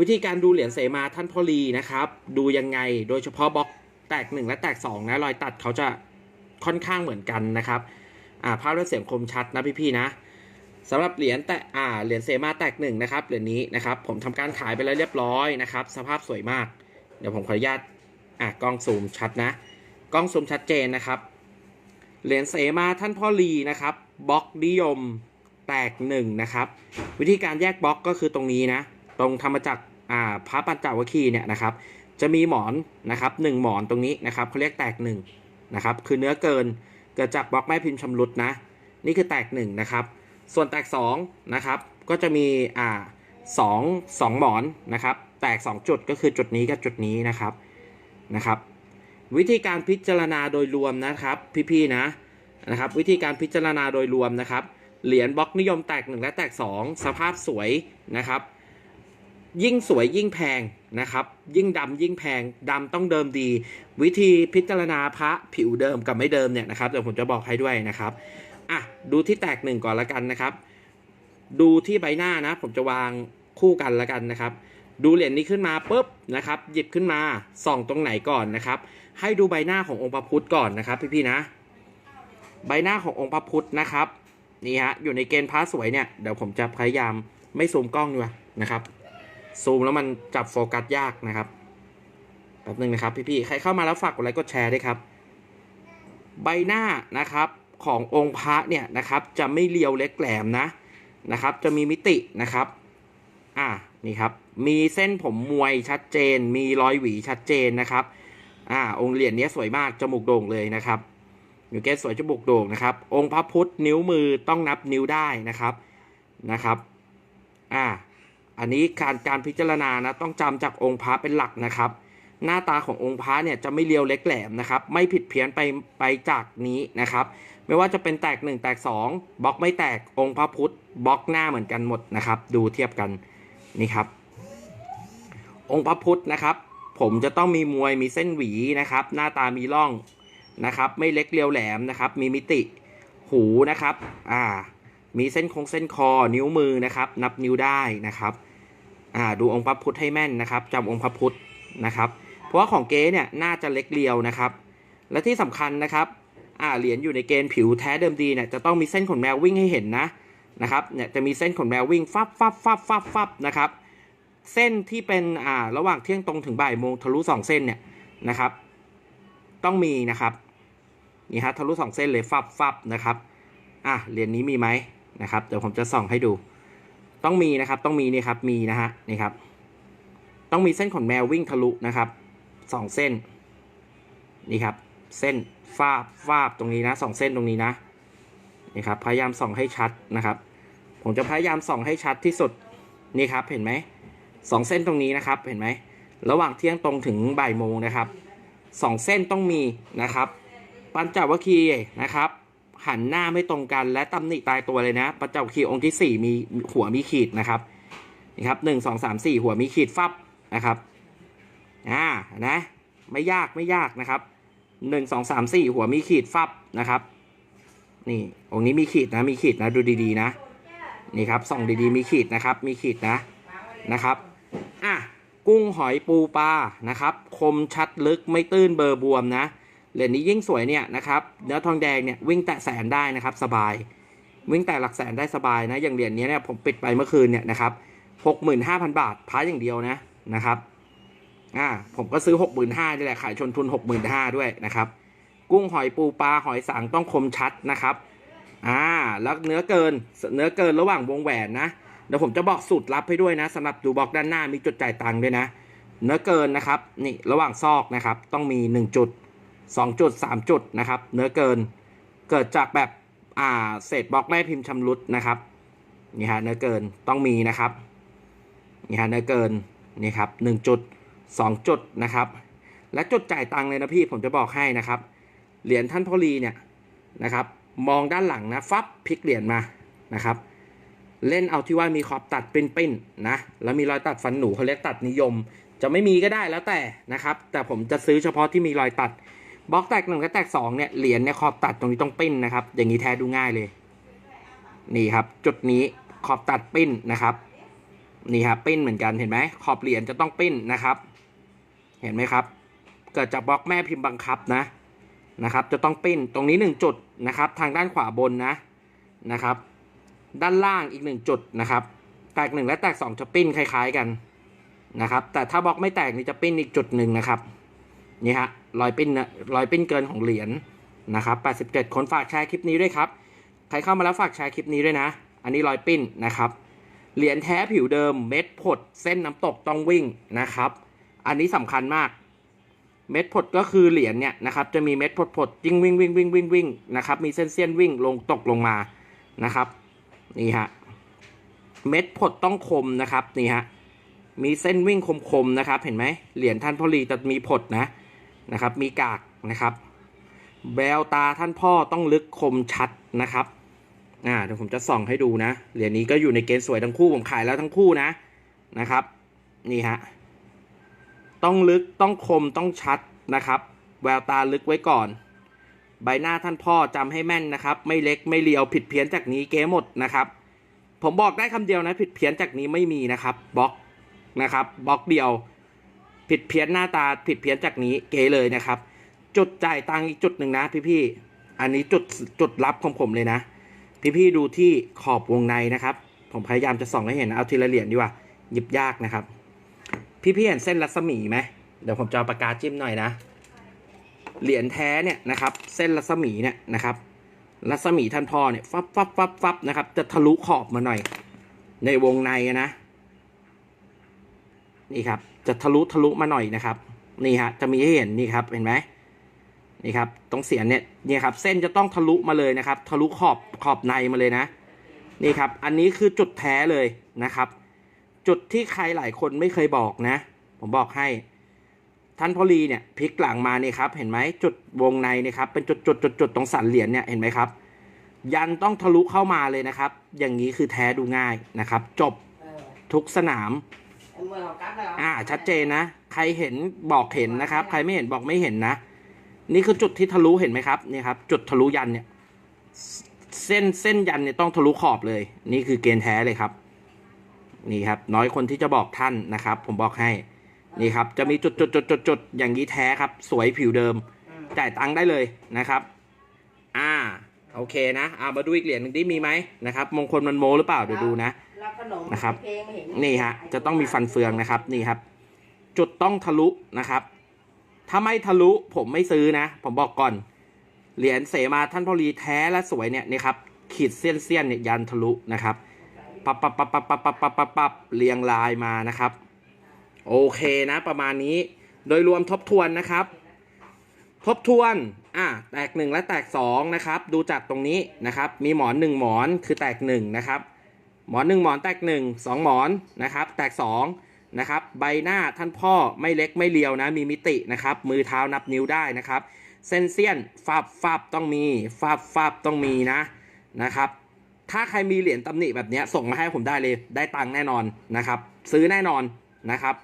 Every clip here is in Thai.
วิธีการดูเหรียญเสมาท่านพ่อลีนะครับ ดูยังไงโดยเฉพาะบล็อกแตกหนึ่งและแตกสองนะรอยตัดเขาจะค่อนข้างเหมือนกันนะครับอ่าภาพและเสียงคมชัดนะพี่ๆนะสำหรับเหรียญแต่อ่าเหรียญเสมาแตกหนึ่งนะครับเหรียญนี้นะครับ ผมทำการขายไปแล้วเรียบร้อยนะครับ สภาพสวยมาก เดี๋ยวผมขออนุญาตอ่ากล้องซูมชัดนะ กล้องซูมชัดเจนนะครับ เหรียญเสมาท่านพ่อลีนะครับบล็อกนิยมแตกหนึ่งนะครับ วิธีการแยกบล็อกก็คือตรงนี้นะ รงธรรมจักรอ่าพระปัญจวัคคีย์เนี่ยนะครับ จะมีหมอนนะครับหนึ่งหมอนตรงนี้นะครับเขาเรียกแตกหนึ่งนะครับ คือเนื้อเกินเกิดจากบล็อกแม่พิมพ์ชำรุดนะ นี่คือแตกหนึ่งนะครับ ส่วนแตกสองนะครับ ก็จะมีอ่าสองสองหมอนนะครับ แตกสองจุดก็คือจุดนี้กับจุดนี้นะครับนะครับ วิธีการพิจารณาโดยรวมนะครับ พี่ๆนะนะครับ วิธีการพิจารณาโดยรวมนะครับ เหรียญบล็อกนิยมแตกหนึ่งและแตกสองสภาพสวยนะครับ ยิ่งสวยยิ่งแพงนะครับ ยิ่งดำยิ่งแพงดำต้องเดิมดี วิธีพิจารณาพระผิวเดิมกับไม่เดิมเนี่ยนะครับเดี๋ยวผมจะบอกให้ด้วยนะครับอะดูที่แตกหนึ่งก่อนละกันนะครับ ดูที่ใบหน้านะ ผมจะวางคู่กันละกันนะครับ ดูเหรียญนี้ขึ้นมาปุ๊บนะครับ หยิบขึ้นมาส่องตรงไหนก่อนนะครับ ให้ดูใบหน้าขององค์พระพุทธก่อนนะครับ พี่ๆนะ ใบหน้าขององค์พระพุทธนะครับนี่ฮะอยู่ในเกณฑ์พระสวยเนี่ยเดี๋ยวผมจะพยายามไม่ซูมกล้องดีกว่านะครับ ซูมแล้วมันจับโฟกัสยากนะครับแป๊บนึงนะครับพี่ๆใครเข้ามาแล้วฝากกดไลค์กดแชร์ด้วยครับ ใบหน้านะครับขององค์พระเนี่ยนะครับจะไม่เรียวเล็กแหลมนะนะครับ จะมีมิตินะครับอ่านี่ครับมีเส้นผมมวยชัดเจน มีรอยหวีชัดเจนนะครับอ่าองค์เหรียญนี้สวยมากจมูกโด่งเลยนะครับอยู่เกสสวยจมูกโด่งนะครับ องค์พระพุทธนิ้วมือต้องนับนิ้วได้นะครับนะครับอ่า อันนี้การการพิจารณานะต้องจำจากองค์พระเป็นหลักนะครับ หน้าตาขององค์พระเนี่ยจะไม่เรียวเล็กแหลมนะครับ ไม่ผิดเพี้ยนไปไปจากนี้นะครับ ไม่ว่าจะเป็นแตกหนึ่งแตกสองบล็อกไม่แตกองค์พระพุทธบล็อกหน้าเหมือนกันหมดนะครับ ดูเทียบกันนี่ครับ องค์พระพุทธนะครับ ผมจะต้องมีมวยมีเส้นหวีนะครับ หน้าตามีร่องนะครับ ไม่เล็กเรียวแหลมนะครับ มีมิติหูนะครับ อ่า มีเส้นคงเส้นคอ นิ้วมือนะครับ นับนิ้วได้นะครับอ่าดูองค์พระพุทธให้แม่นนะครับจำองค์พระพุทธนะครับ เพราะว่าของเก๊เนี่ยน่าจะเล็กเรียวนะครับ และที่สำคัญนะครับอ่าเหรียญอยู่ในเกณฑ์ผิวแท้เดิมดีเนี่ยจะต้องมีเส้นขนแมววิ่งให้เห็นนะนะครับเนี่ยจะมีเส้นขนแมววิ่งฟับฟับฟับฟับฟับนะครับ เส้นที่เป็นอ่าระหว่างเที่ยงตรงถึงบ่ายโมงทะลุสองเส้นเนี่ยนะครับ ต้องมีนะครับนี่ฮะทะลุสองเส้นเลยฟับฟับนะครับอะเหรียญนี้มีไหม นะครับเดี๋ยวผมจะส่องให้ดู ต้องมีนะครับต้องมีนี่ครับมีนะฮะนี่ครับ ต้องมีเส้นขนแมววิ่งทะลุนะครับสองเส้นนี่ครับ เส้นฟาบฟาบตรงนี้นะสองเส้นตรงนี้นะนี่ครับพยายามส่องให้ชัดนะครับ ผมจะพยายามส่องให้ชัดที่สุดนี่ครับเห็นไหมสองเส้นตรงนี้นะครับเห็นไหมระหว่างเที่ยงตรงถึงบ่ายโมงนะครับสองเส้นต้องมีนะครับ ปัญจวัคคีย์นะครับ หันหน้าไม่ตรงกันและตำหนิตายตัวเลยนะปัญจวัคคีย์องค์ที่สี่มีหัวมีขีดนะครับนี่ครับหนึ่งสองสามสี่หัวมีขีดฟับนะครับอ่านะไม่ยากไม่ยากนะครับหนึ่งสองสามสี่หัวมีขีดฟับนะครับ นี่องค์นี้มีขีดนะมีขีดนะดูดีๆนะ นี่ครับส่องดีๆมีขีดนะครับ มีขีดนะนะครับอะกุ้งหอยปูปลานะครับ คมชัดลึกไม่ตื้นเบอร์บวมนะ เหรียญนี้ยิ่งสวยเนี่ยนะครับเนื้อทองแดงเนี่ยวิ่งแตะแสนได้นะครับสบาย วิ่งแต่หลักแสนได้สบายนะอย่างเหรียญนี้เนี่ยผมปิดไปเมื่อคืนเนี่ยนะครับหกหมื่นห้าพันบาทพาร์ทอย่างเดียวนะนะครับอ่าผมก็ซื้อหกหมื่นห้านี่แหละขายชนทุนหกหมื่นห้าด้วยนะครับกุ้งหอยปูปลาหอยสังต้องคมชัดนะครับอ่าแล้วเนื้อเกินเนื้อเกินระหว่างวงแหวนนะเดี๋ยวผมจะบอกสูตรลับให้ด้วยนะสำหรับดูบล็อกด้านหน้ามีจุดจ่ายตังค์ด้วยนะ เนื้อเกินนะครับนี่ระหว่างซอกนะครับต้องมีหนึ่งจุด สองจุดสามจุดนะครับเนื้อเกินเกิดจากแบบอ่าเศษบล็อกแม่พิมพ์ชำรุดนะครับนี่ฮะเนื้อเกินต้องมีนะครับนี่ฮะเนื้อเกินนี่ครับหนึ่งจุดสองจุดนะครับ และจุดจ่ายตังค์เลยนะพี่ผมจะบอกให้นะครับ เหรียญท่านพ่อลีเนี่ยนะครับ มองด้านหลังนะฟับพลิกเหรียญมานะครับ เล่นเอาที่ว่ามีขอบตัดปิ้นๆนะแล้วมีรอยตัดฟันหนูเขาเรียกตัดนิยม จะไม่มีก็ได้แล้วแต่นะครับ แต่ผมจะซื้อเฉพาะที่มีรอยตัด บล็อกแตกหนึ่งและแตกสองเนี่ยเหรียญเนี่ยขอบตัดตรงนี้ต้องปิ้นนะครับ อย่างนี้แท้ดูง่ายเลย นี่ครับ จุดนี้ขอบตัดปิ้นนะครับ นี่ครับปิ้นเหมือนกันเห็นไหมขอบเหรียญจะต้องปิ้นนะครับ เห็นไหมครับ เกิดจากบล็อกแม่พิมพ์บังคับนะนะครับ จะต้องปิ้นตรงนี้หนึ่งจุดนะครับ ทางด้านขวาบนนะนะครับ ด้านล่างอีกหนึ่งจุดนะครับแตกหนึ่งและแตกสองจะปิ้นคล้าย ๆกันนะครับ แต่ถ้าบล็อกไม่แตกนี่จะปิ้นอีกจุดหนึ่งนะครับ นี่ฮะรอยปิ้นนะรอยปิ้นเกินของเหรียญนะครับ87 คนฝากแชร์คลิปนี้ด้วยครับ ใครเข้ามาแล้วฝากแชร์คลิปนี้ด้วยนะ อันนี้รอยปิ้นนะครับ เหรียญแท้ผิวเดิมเม็ดผด เส้นน้ำตกต้องวิ่งนะครับ อันนี้สำคัญมาก เม็ดผดก็คือเหรียญเนี่ยนะครับจะมีเม็ดผดผดยิ่งวิ่งวิ่งวิ่งวิ่งวิ่งนะครับมีเส้นเส้นวิ่งลงตกลงมานะครับนี่ฮะเม็ดผดต้องคมนะครับนี่ฮะมีเส้นวิ่งคมๆนะครับ เห็นไหมเหรียญท่านพ่อรีจะมีผดนะ นะครับมีกากนะครับแววตาท่านพ่อต้องลึกคมชัดนะครับอ่าเดี๋ยวผมจะส่องให้ดูนะเหรียญนี้ก็อยู่ในเกณฑ์สวยทั้งคู่ผมขายแล้วทั้งคู่นะนะครับนี่ฮะต้องลึกต้องคมต้องชัดนะครับ แววตาลึกไว้ก่อน ใบหน้าท่านพ่อจำให้แม่นนะครับ ไม่เล็กไม่เลียวผิดเพี้ยนจากนี้เก๊หมดนะครับ ผมบอกได้คำเดียวนะ ผิดเพี้ยนจากนี้ไม่มีนะครับบล็อกนะครับบล็อกเดียว ผิดเพี้ยนหน้าตาผิดเพี้ยนจากนี้เก๋เลยนะครับ จุดจ่ายตังค์อีกจุดหนึ่งนะพี่ๆอันนี้จุดจุดลับของผมเลยนะ พี่ๆดูที่ขอบวงในนะครับ ผมพยายามจะส่องให้เห็นเอาทีละเหรียญดีกว่าหยิบยากนะครับ พี่ๆเห็นเส้นรัศมีไหมเดี๋ยวผมจะเอาปากกาจิ้มหน่อยนะเหรียญแท้เนี่ยนะครับ เส้นรัศมีเนี่ยนะครับ รัศมีท่านพ่อเนี่ยฟับฟับฟับฟับนะครับ จะทะลุขอบมาหน่อย ในวงในนะ นี่ครับ จะทะลุทะลุมาหน่อยนะครับ นี่ฮะ จะมีให้เห็นนี่ครับ เห็นไหมนี่ครับ ตรงเสียนเนี่ยนี่ครับ เส้นจะต้องทะลุมาเลยนะครับ ทะลุขอบขอบในมาเลยนะ นี่ครับ อันนี้คือจุดแท้เลยนะครับ จุดที่ใครหลายคนไม่เคยบอกนะ ผมบอกให้ ท่านพอลีเนี่ยพลิกหลังมานี่ครับ เห็นไหมจุดวงในนี่ครับ เป็นจุดจุดจุดจุดตรงสันเหรียญเนี่ย เห็นไหมครับ ยันต้องทะลุเข้ามาเลยนะครับ อย่างนี้คือแท้ดูง่ายนะครับ จบทุกสนาม อ้มือของกั๊กเลยเหรออ่าชัดเจนนะ ใครเห็นบอกเห็นนะครับ ใครไม่เห็นบอกไม่เห็นนะ นี่คือจุดที่ทะลุเห็นไหมครับนี่ครับ จุดทะลุยันเนี่ย เส้นเส้นยันเนี่ยต้องทะลุขอบเลย นี่คือเกณฑ์แท้เลยครับ นี่ครับ น้อยคนที่จะบอกท่านนะครับ ผมบอกให้ นี่ครับ จะมีจุดจุดจุดจุดจุดอย่างนี้แท้ครับ สวยผิวเดิมอืมจ่ายตังค์ได้เลยนะครับ อ่า โอเคนะ อ่ามาดูอีกเหรียญหนึ่งที่มีไหมนะครับ มงคลมันโมหรือเปล่าเดี๋ยวดูนะแล้วข นมนะครับเพลงไม่เห็นนี่ฮะจะต้องมีฟันเฟืองนะครับนี่ครับ จุดต้องทะลุนะครับ ถ้าไม่ทะลุผมไม่ซื้อนะ ผมบอกก่อน เหรียญเสมาท่านพอลีแท้และสวยเนี่ยนี่ครับขีดเสี้ยนเสี้ยนๆเนี่ยยันทะลุนะครับปับปับปับปับปับปับปับปับปับเรียงลายมานะครับ โอเคนะ ประมาณนี้โดยรวมทบทวนนะครับ ทบทวนอะแตกหนึ่งและแตกสองนะครับ ดูจากตรงนี้นะครับ มีหมอนหนึ่งหมอนคือแตกหนึ่งนะครับ หมอนหนึ่งหมอนแตกหนึ่งสองหมอนนะครับ แตกสองนะครับใบหน้าท่านพ่อไม่เล็กไม่เลียวนะมีมิตินะครับ มือเท้านับนิ้วได้นะครับ เส้นเสี้ยนฟับฟับต้องมีฟับฟับต้องมีนะนะครับ ถ้าใครมีเหรียญตำหนิแบบนี้ส่งมาให้ผมได้เลยได้ตังค์แน่นอนนะครับ ซื้อแน่นอนนะครับ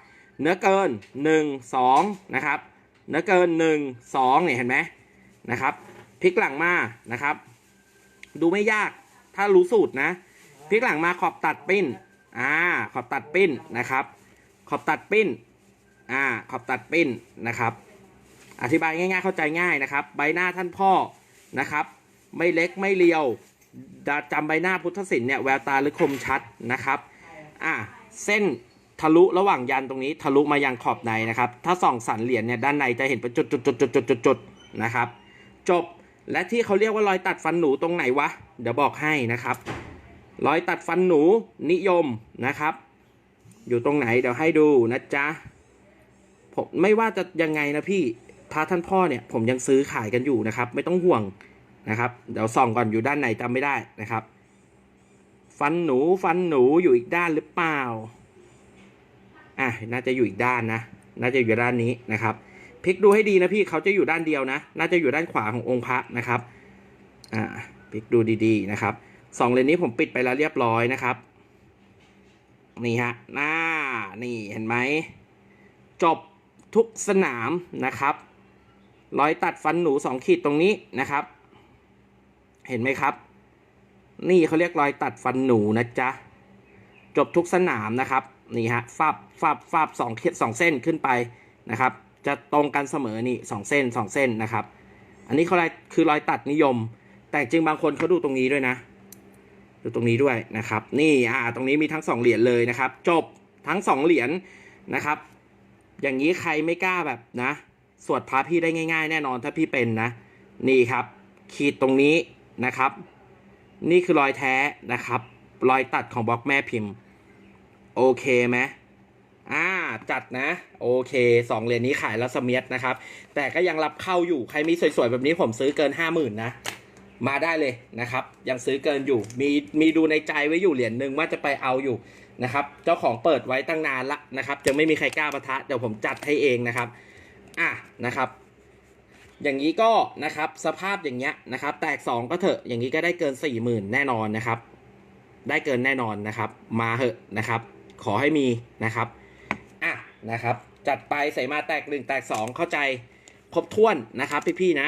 เนื้อเกิน 1 2นะครับเนื้อเกิน 1 2เนี่ยเห็นไหมนะครับพลิกหลังมานะครับ ดูไม่ยากถ้ารู้สูตรนะ พลิกหลังมาขอบตัดปิ้น อ่า ขอบตัดปิ้นนะครับ ขอบตัดปิ้น อ่า ขอบตัดปิ้นนะครับ อธิบายง่ายๆ เข้าใจง่ายนะครับ ใบหน้าท่านพ่อนะครับ ไม่เล็กไม่เลียวจำใบหน้าพุทธศิลป์เนี่ยแววตาลึกคมชัดนะครับ อะเส้นทะลุระหว่างยันตรงนี้ทะลุมายังขอบในนะครับ ถ้าส่องสันเหรียญเนี่ยด้านในจะเห็นเป็นจุดจุดจุดจุดจุดจุดจุดนะครับ จบและที่เขาเรียกว่ารอยตัดฟันหนูตรงไหนวะ เดี๋ยวบอกให้นะครับ รอยตัดฟันหนูนิยมนะครับ อยู่ตรงไหนเดี๋ยวให้ดูนะจ๊ะผมไม่ว่าจะยังไงนะพี่พระท่านพ่อเนี่ยผมยังซื้อขายกันอยู่นะครับ ไม่ต้องห่วงนะครับเดี๋ยวส่องก่อนอยู่ด้านไหนจำไม่ได้นะครับ ฟันหนูฟันหนูอยู่อีกด้านหรือเปล่าอะน่าจะอยู่อีกด้านนะ น่าจะอยู่ด้านนี้นะครับพลิกดูให้ดีนะพี่เขาจะอยู่ด้านเดียวนะ น่าจะอยู่ด้านขวาขององค์พระนะครับ อ่าพลิกดูดีๆนะครับ สองเลนนี้ผมปิดไปแล้วเรียบร้อยนะครับ นี่ฮะหน้านี่เห็นไหม จบทุกสนามนะครับรอยตัดฟันหนูสองขีดตรงนี้นะครับ เห็นไหมครับ นี่เขาเรียกรอยตัดฟันหนูนะจ๊ะ จบทุกสนามนะครับ นี่ฮะฟับฟับฟับสองสองเส้นขึ้นไปนะครับ จะตรงกันเสมอนี่สองเส้นสองเส้นนะครับ อันนี้เขารอยคือรอยตัดนิยม แต่จริงบางคนเขาดูตรงนี้ด้วยนะ ดูตรงนี้ด้วยนะครับ นี่อ่าตรงนี้มีทั้งสองเหรียญเลยนะครับ จบทั้งสองเหรียญนะครับ อย่างนี้ใครไม่กล้าแบบนะ สวดพระพี่ได้ง่าย ๆ แน่นอนถ้าพี่เป็นนะ นี่ครับ ขีดตรงนี้นะครับ นี่คือรอยแท้นะครับ รอยตัดของบล็อกแม่พิมพ์ โอเคไหมอ่าจัดนะ โอเคสองเหรียญนี้ขายแล้วเสมียดนะครับ แต่ก็ยังรับเข้าอยู่ใครมีสวยๆแบบนี้ผมซื้อเกินห้าหมื่นนะ มาได้เลยนะครับ ยังซื้อเกินอยู่ มีมีดูในใจไว้อยู่เหรียญหนึ่งว่าจะไปเอาอยู่นะครับ เจ้าของเปิดไว้ตั้งนานละนะครับยังไม่มีใครกล้าปะทะเดี๋ยวผมจัดให้เองนะครับอะนะครับ อย่างนี้ก็นะครับสภาพอย่างเงี้ยนะครับ แตกสองก็เถอะอย่างนี้ก็ได้เกินสี่หมื่นแน่นอนนะครับ ได้เกินแน่นอนนะครับ มาเหอะนะครับ ขอให้มีนะครับอะนะครับ จัดไปใส่มาแตกหนึ่งแตกสองเข้าใจครบถ้วนนะครับพี่ๆนะ